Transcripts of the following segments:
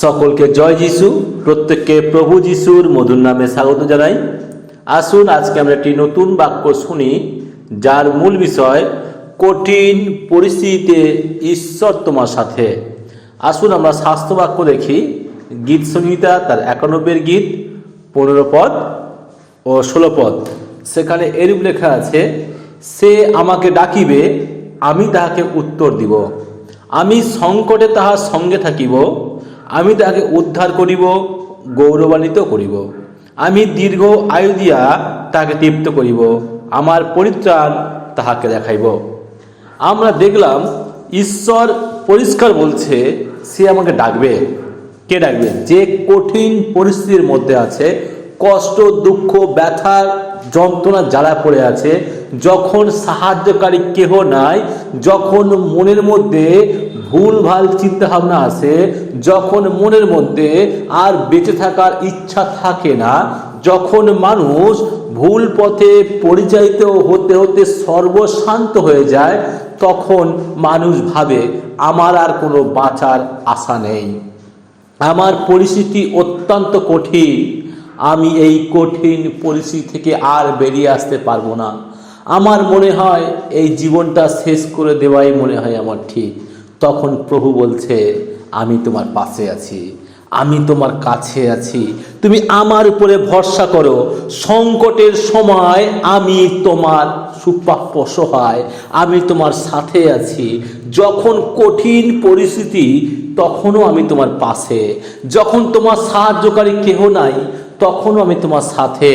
সকলকে জয় যিশু, প্রত্যেককে প্রভু যিশুর মধুর নামে স্বাগত জানাই। আসুন, আজকে আমরা একটি নতুন বাক্য শুনি, যার মূল বিষয়, কঠিন পরিস্থিতিতে ঈশ্বর তোমার সাথে। আসুন, আমরা স্বাস্থ্য বাক্য দেখি। গীত সংহিতা তার একানব্বের গীত, পনেরো পদ ও ষোলো পদ। সেখানে এরূপ লেখা আছে, সে আমাকে ডাকিবে, আমি তাহাকে উত্তর দিব। আমি সংকটে তাহার সঙ্গে থাকিব আমি তাকে উদ্ধার করিব, গৌরবান্বিত করিব। আমি দীর্ঘ আয়ু দিয়া তাহাকে তৃপ্ত করিব, আমার পরিত্রাণ তাহাকে দেখাইব। আমরা দেখলাম, ঈশ্বর পরিষ্কার বলছে, সে আমাকে ডাকবে। কে ডাকবে? যে কঠিন পরিস্থিতির মধ্যে আছে, কষ্ট, দুঃখ ব্যথার যন্ত্রণা জ্বালা পড়ে আছে, যখন সাহায্যকারী কেহ নাই, যখন মনের মধ্যে ভুল ভালো চিন্তা ভাবনা আসে যখন মনের মধ্যে আর বেঁচে থাকার ইচ্ছা থাকে না, যখন মানুষ ভুল পথে পরিচালিত হতে হতে সর্বশান্ত হয়ে যায়, তখন মানুষ ভাবে, আমার আর কোনো বাঁচার আশা নেই। আমার পরিস্থিতি অত্যন্ত কঠিন। আমি এই কঠিন পরিস্থিতি থেকে আর বেরিয়ে আসতে পারব না। আমার মনে হয়, এই জীবনটা শেষ করে দেওয়াই মনে হয় আমার ঠিক। তখন প্রভু বলছে, আমি তোমার পাশে আছি, আমি তোমার কাছে আছি। তুমি আমার উপরে ভরসা করো। সংকটের সময় আমি তোমার সুপ্রাপ্য সহায়, আমি তোমার সাথে আছি। যখন কঠিন পরিস্থিতি, তখনও আমি তোমার পাশে। যখন তোমার সাহায্যকারী কেহ নাই, তখনও আমি তোমার সাথে।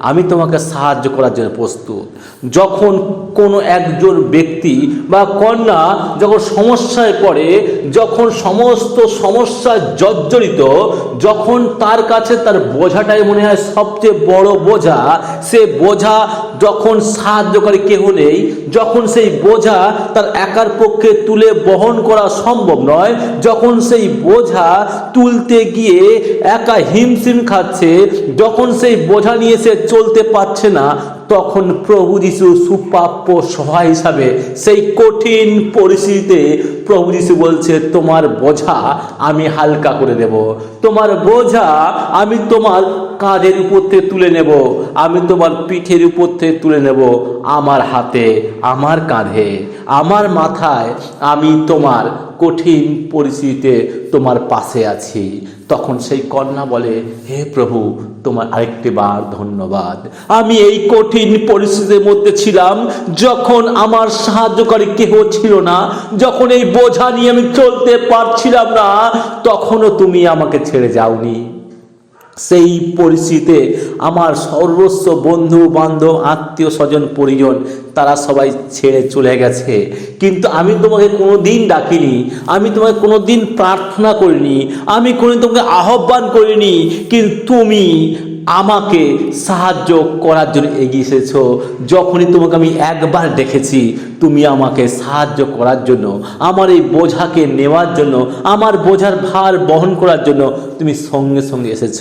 আমি তোমাকে সাহায্য করার জন্য প্রস্তুত। যখন কোনো একজন ব্যক্তি বা কন্যা যখন সমস্যায় পড়ে, যখন সমস্ত সমস্যা জর্জরিত, যখন তার কাছে তার বোঝাটাই মনে হয় সবচেয়ে বড় বোঝা, সে বোঝা যখন সাহায্যকারী কেহ নেই, যখন সেই বোঝা তার একার পক্ষে তুলে বহন করা সম্ভব নয়, যখন সেই বোঝা তুলতে গিয়ে একা হিমশিম খাচ্ছে, যখন সেই বোঝা নিয়ে সে চলতে পারছে না, তখন প্রভু যিশু সুপ্রাপ্য সহায় হিসাবে সেই কঠিন পরিস্থিতিতে প্রভু যিশু বলছে, তোমার বোঝা আমি হালকা করে দেব। তোমার বোঝা আমি তোমার কাঁধের উপর থেকে তুলে নেব। আমি তোমার পিঠের উপর থেকে তুলে নেব। আমার হাতে, আমার কাঁধে, আমার মাথায় আমি তোমার কঠিন পরিস্থিতিতে তোমার পাশে আছি। তখন সেই কন্যা বলে, হে প্রভু তোমার আরেকটি বার ধন্যবাদ। আমি এই কঠিন পরিস্থিতির মধ্যে ছিলাম, যখন আমার সাহায্যকারী কেহ ছিল না, যখন এই বোঝা নিয়ে আমি চলতে পারছিলাম না, তখনও তুমি আমাকে ছেড়ে যাওনি। সেই পরিস্থিতিতে আমার সর্বস্ব বন্ধু, বান্ধব, আত্মীয়, স্বজন, পরিজন, তারা সবাই ছেড়ে চলে গেছে। কিন্তু আমি তোমাকে কোনো দিন ডাকিনি, আমি তোমাকে কোনো দিন প্রার্থনা করিনি, আমি কোনো তোমাকে আহ্বান করিনি, কিন্তু তুমি আমাকে সাহায্য করার জন্য এগিয়ে এসেছ। যখনই তোমাকে আমি একবার দেখেছি তুমি আমাকে সাহায্য করার জন্য, আমার এই বোঝাকে নেওয়ার জন্য, আমার বোঝার ভার বহন করার জন্য তুমি সঙ্গে সঙ্গে এসেছ।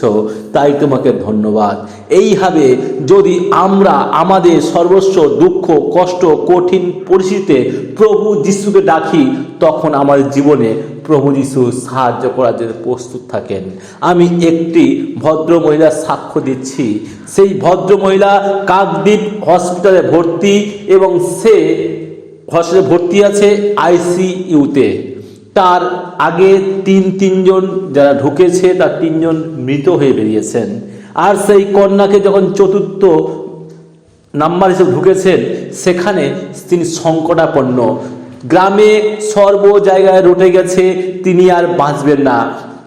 তাই তোমাকে ধন্যবাদ। এইভাবে যদি আমরা আমাদের সর্বস্ব দুঃখ, কষ্ট, কঠিন পরিস্থিতিতে প্রভু যিশুকে ডাকি, তখন আমাদের জীবনে প্রভু যিশু সাহায্য করার জন্য প্রস্তুত থাকেন। আমি একটি ভদ্র মহিলার সাক্ষ্য দিচ্ছি। সেই ভদ্র মহিলা কাকদ্বীপ হসপিটালে ভর্তি এবং সে হসপিটালে ভর্তি আছে আইসিইউতে। তার আগে তিন তিনজন যারা ঢুকেছে, তার তিনজন মৃত হয়ে বেরিয়েছেন। আর সেই কন্যাকে যখন চতুর্থ নাম্বার হিসেবে ঢুকেছেন, সেখানে তিনি সংকটাপন্ন। গ্রামে সর্ব জায়গায় রটে গেছে, তিনি আর বাঁচবেন না।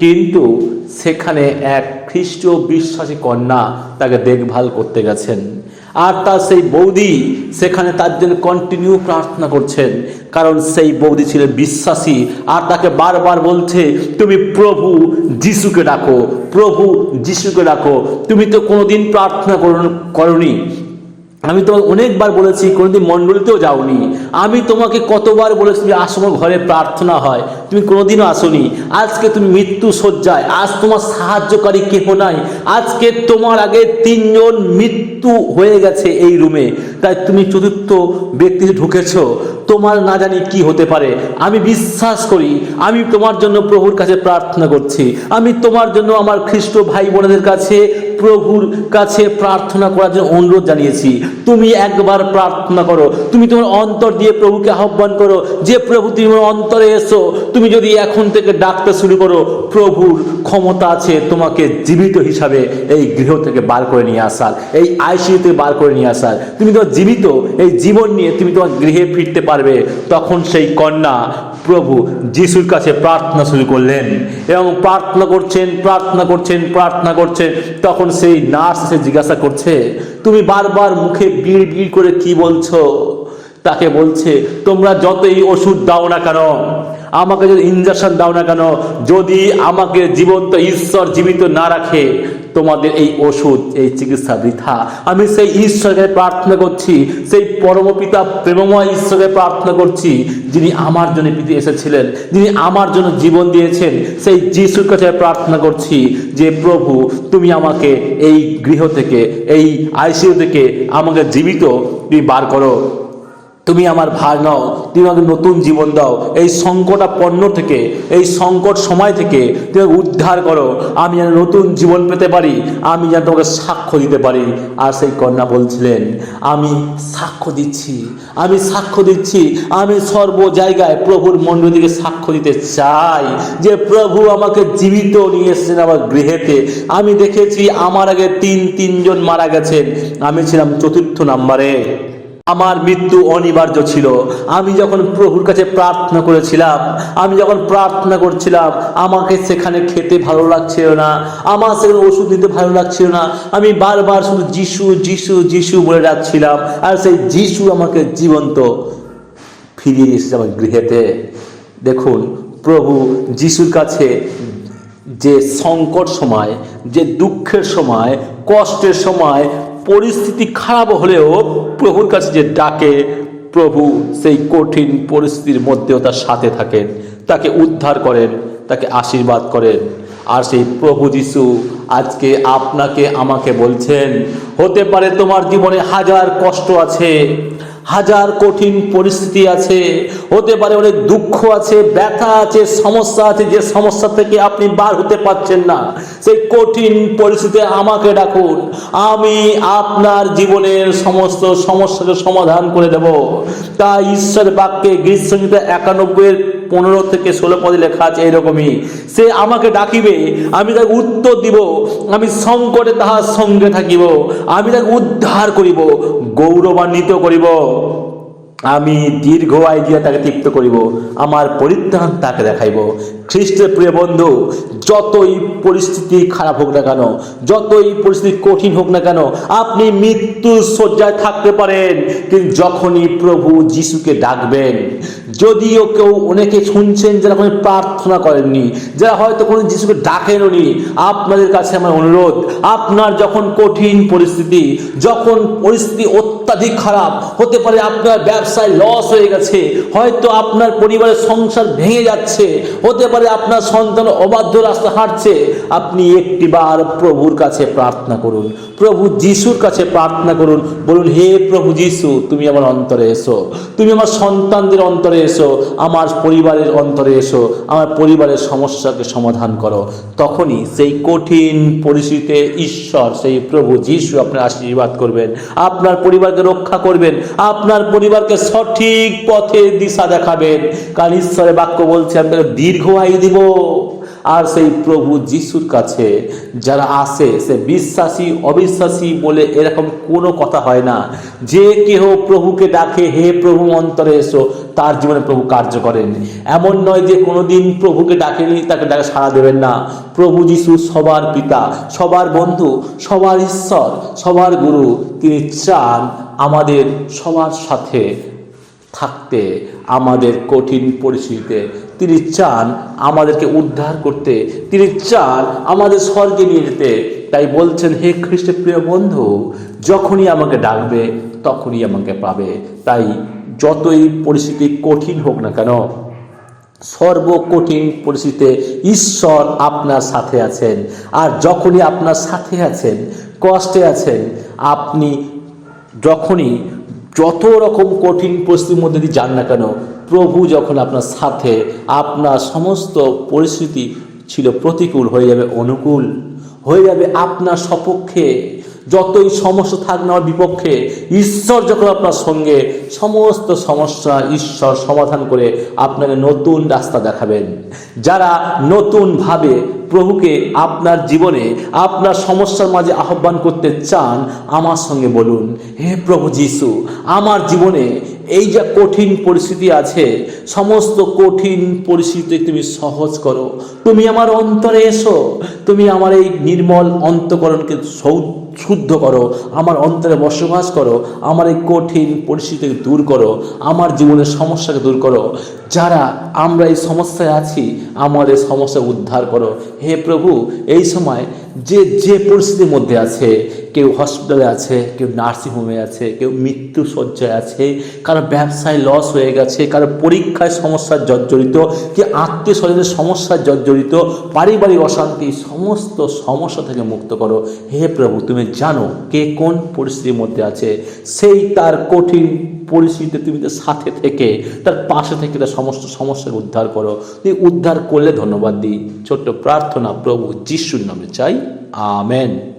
কিন্তু সেখানে এক খ্রিস্ট বিশ্বাসী কন্যা তাকে দেখভাল করতে গেছেন। আর তার সেই বৌদি সেখানে তার জন্য কন্টিনিউ প্রার্থনা করছেন। কারণ সেই বৌদি ছিলেন বিশ্বাসী আর তাকে বারবার বলছে, তুমি প্রভু যিশুকে ডাকো, প্রভু যিশুকে ডাকো। তুমি তো কোনোদিন প্রার্থনা করনি। আমি তোমাকে অনেকবার বলেছি, কোনোদিন মণ্ডলীতেও যাওনি। আমি তোমাকে কতবার বলেছি, তুমি আসো ঘরে, প্রার্থনা হয়। তুমি কোনোদিনও আসোনি। আজকে তুমি মৃত্যু শয্যায়, আজ তোমার সাহায্যকারী কেহ নাই। আজকে তোমার আগে তিনজন মৃত্যু হয়ে গেছে এই রুমে। তাই তুমি চতুর্থ ব্যক্তি ঢুকেছ। তোমার না জানি কি হতে পারে। আমি বিশ্বাস করি, আমি তোমার জন্য প্রভুর কাছে প্রার্থনা করছি। আমি তোমার জন্য আমার খ্রিস্ট ভাই বোনেদের কাছে প্রভুর কাছে প্রার্থনা করার জন্য অনুরোধ জানিয়েছি। তুমি একবার প্রার্থনা করো। তুমি তোমার অন্তর দিয়ে প্রভুকে আহ্বান করো যে, প্রভু, তুমি আমার অন্তরে এসো। তুমি যদি এখন থেকে ডাকতে শুরু করো, প্রভুর ক্ষমতা আছে তোমাকে জীবিত হিসাবে এই গৃহ থেকে বার করে নিয়ে আসার, এই আইসিইউ থেকে বার করে নিয়ে আসার। তুমি তোমার জীবিত এই জীবন নিয়ে তুমি তোমার গৃহে ফিরতে পারবে। তখন সেই কন্যা প্রভু যিশুর কাছে প্রার্থনা শুরু করলেন এবং প্রার্থনা করছেন প্রার্থনা করছেন প্রার্থনা করছেন। তখন সেই নার্স এসে জিজ্ঞাসা করছে, তুমি বারবার মুখে বিড় বিড় করে কি বলছো? তাকে বলছে, তোমরা যতই ওষুধ দাও না কেন, আমাকে যদি ইঞ্জেকশন দাও না কেন, যদি আমাকে জীবন্ত ঈশ্বর জীবিত না রাখে তোমাদের এই ওষুধ, এই চিকিৎসা বৃথা। আমি সেই ঈশ্বরকে প্রার্থনা করছি, সেই পরমপিতা প্রেমময় ঈশ্বরকে প্রার্থনা করছি, যিনি আমার জন্য পৃথিবী এসেছিলেন, যিনি আমার জন্য জীবন দিয়েছেন, সেই যিশুর কাছে প্রার্থনা করছি যে, প্রভু, তুমি আমাকে এই গৃহ থেকে, এই আইসিইউ থেকে আমাকে জীবিত, তুমি বার করো। তুমি আমার ভার নাও, তুমি আমাকে নতুন জীবন দাও। এই সংকটাপন্ন থেকে, এই সংকট সময় থেকে তুমি উদ্ধার করো। আমি যেন নতুন জীবন পেতে পারি, আমি যেন তোমাকে সাক্ষ্য দিতে পারি। আর সেই কন্যা বলছিলেন, আমি সাক্ষ্য দিচ্ছি, আমি সাক্ষ্য দিচ্ছি, আমি সর্ব জায়গায় প্রভুর মণ্ডল দিকে সাক্ষ্য দিতে চাই। যে প্রভু আমাকে জীবিত নিয়ে এসেছেন আমার গৃহেতে। আমি দেখেছি আমার আগে তিন, তিনজন মারা গেছেন। আমি ছিলাম চতুর্থ নাম্বারে। আমার মৃত্যু অনিবার্য ছিল। আমি যখন প্রভুর কাছে প্রার্থনা করেছিলাম, আমি যখন প্রার্থনা করছিলাম, আমাকে সেখানে খেতে ভালো লাগছিল না, আমার সেখানে ওষুধ দিতে ভালো লাগছিল না, আমি বারবার শুধু যিশু যিশু যিশু বলে ডাকছিলাম, আর সেই যিশু আমাকে জীবন্ত ফিরিয়ে এসেছে আমার গৃহেতে। দেখুন, প্রভু যিশুর কাছে যে সংকট সময়, যে দুঃখের সময়, কষ্টের সময় পরিস্থিতি খারাপ হলেও প্রভুর কাছে যে ডাকে, প্রভু সেই কঠিন পরিস্থিতির মধ্যেও তার সাথে থাকেন, তাকে উদ্ধার করেন, তাকে আশীর্বাদ করেন। আর সেই প্রভু যিশু আজকে আপনাকে আমাকে বলছেন, হতে পারে তোমার জীবনে হাজার কষ্ট আছে হাজার কঠিন পরিস্থিতি আছে। হতে পারে অনেক দুঃখ আছে, ব্যথা আছে, সমস্যা আছে, যে সমস্যা থেকে আপনি বার হতে পারছেন না। সেই কঠিন পরিস্থিতি আমাকে ডাকুন। আমি আপনার জীবনের সমস্ত সমস্যাকে সমাধান করে দেব। তাই ঈশ্বর বাক্যে গ্রীষ্মীতা একানব্বইয়ের পনেরো থেকে ষোলো পদে লেখা আছে এরকমই। সে আমাকে ডাকিবে, আমি তাকে উত্তর দিব, আমি সংকটে তাহার সঙ্গে থাকিব, আমি তাকে উদ্ধার করিব, গৌরবান্বিত করিব। আমি দীর্ঘ আয় দিয়ে তাকে তৃপ্ত করিব, আমার পরিত্রাণ তাকে দেখাইব। খ্রিস্টের প্রিয় বন্ধু, যতই পরিস্থিতি খারাপ হোক না কেন, যতই পরিস্থিতি কঠিন হোক না কেন, আপনি মৃত্যুর শয্যায় থাকতে পারেন, কিন্তু যখনই প্রভু যিশুকে ডাকবেন যদিও কেউ অনেকে শুনছেন যারা কোনো প্রার্থনা করেননি, যারা হয়তো কোনো যিশুকে ডাকেননি, আপনাদের কাছে আমার অনুরোধ, আপনার যখন কঠিন পরিস্থিতি, যখন পরিস্থিতি অত্যাধিক খারাপ, হতে পারে আপনার ব্যবসায় লস হয়ে গেছে, হয়তো আপনার পরিবারের সংসার ভেঙে যাচ্ছে, হতে পারে আপনার সন্তান অবাধ্য রাস্তা হাঁটছে, আপনি একটিবার প্রভুর কাছে প্রার্থনা করুন, প্রভু যিশুর কাছে প্রার্থনা করুন, বলুন, হে প্রভু যিশু, তুমি আমার অন্তরে এসো, তুমি আমার সন্তানদের অন্তরে এসো, আমার পরিবারের অন্তরে এসো, আমার পরিবারের সমস্যাকে সমাধান করো। তখনই সেই কঠিন পরিস্থিতিতে ঈশ্বর, সেই প্রভু যিশু আপনার আশীর্বাদ করবেন, আপনার পরিবারকে রক্ষা করবেন, আপনার পরিবারকে সঠিক পথে দিশা দেখাবেন। কারণ ঈশ্বরের বাক্য বলছে, আমি দীর্ঘ আয়ু দিব। আর সেই প্রভু যিশুর কাছে যারা আসে, সে বিশ্বাসী, অবিশ্বাসী বলে এরকম কোনো কথা হয় না। যে কেহ প্রভুকে ডাকে, হে প্রভু অন্তরে এসো, তার জীবনে প্রভু কার্য করেন। এমন নয় যে কোনোদিন প্রভুকে ডাকেনি, তাকে ডাকে সাড়া দেবেন না। প্রভু যিশু সবার পিতা, সবার বন্ধু, সবার ঈশ্বর, সবার গুরু। তিনি চান আমাদের সবার সাথে থাকতে। আমাদের কঠিন পরিস্থিতিতে। তিনি চান আমাদেরকে উদ্ধার করতে। তিনি চান আমাদের স্বর্গে নিয়ে যেতে। তাই বলছেন, হে খ্রিস্ট প্রিয় বন্ধু, যখনই আমাকে ডাকবে, তখনই আমাকে পাবে। তাই যতই পরিস্থিতি কঠিন হোক না কেন, সর্বকঠিন পরিস্থিতিতে ঈশ্বর আপনার সাথে আছেন। আর যখনই আপনার সাথে আছেন, কষ্টে আছেন, আপনি যখনই যত রকম কঠিন পরিস্থিতির মধ্যে দিয়ে যান না কেন, প্রভু যখন আপনার সাথে, আপনার সমস্ত পরিস্থিতি ছিল প্রতিকূল, হয়ে যাবে অনুকূল, হয়ে যাবে আপনার সপক্ষে। যতই সমস্যা থাক না, বিপক্ষে ঈশ্বর যখন আপনার সঙ্গে, সমস্ত সমস্যা ঈশ্বর সমাধান করে আপনাকে নতুন রাস্তা দেখাবেন। যারা নতুনভাবে প্রভুকে আপনার জীবনে, আপনার সমস্যার মাঝে আহ্বান করতে চান, আমার সঙ্গে বলুন, হে প্রভু যিশু, আমার জীবনে এই যা কঠিন পরিস্থিতি আছে, সমস্ত কঠিন পরিস্থিতি তুমি সহজ করো। তুমি আমার অন্তরে এসো, তুমি আমার এই নির্মল অন্তকরণকে সৌ- শুদ্ধ করো, আমার অন্তরে বসবাস করো, আমার এই কঠিন পরিস্থিতিকে দূর করো, আমার জীবনের সমস্যাকে দূর করো। যারা আমরা এই সমস্যায় আছি, আমার এই সমস্যা উদ্ধার করো। হে প্রভু, এই সময় যে যে পরিস্থিতির মধ্যে আছে কেউ হসপিটালে আছে, কেউ নার্সিংহোমে আছে, কেউ মৃত্যু শয্যায় আছে, কারও ব্যবসায় লস হয়ে গেছে, কারও পরীক্ষায় সমস্যার জর্জরিত, কি আত্মীয় স্বজনের সমস্যার জর্জরিত, পারিবারিক অশান্তি, সমস্ত সমস্যা থেকে মুক্ত করো। হে প্রভু, তুমি জানো কে কোন পরিস্থিতির মধ্যে আছে। সেই তার কঠিন পরিস্থিতিতে তুমি তার সাথে থেকে, তার পাশে থেকে তার সমস্ত সমস্যার উদ্ধার করো। তুমি উদ্ধার করলে ধন্যবাদ দিই। ছোট্ট প্রার্থনা প্রভু যিশুর নামে চাই। আমেন।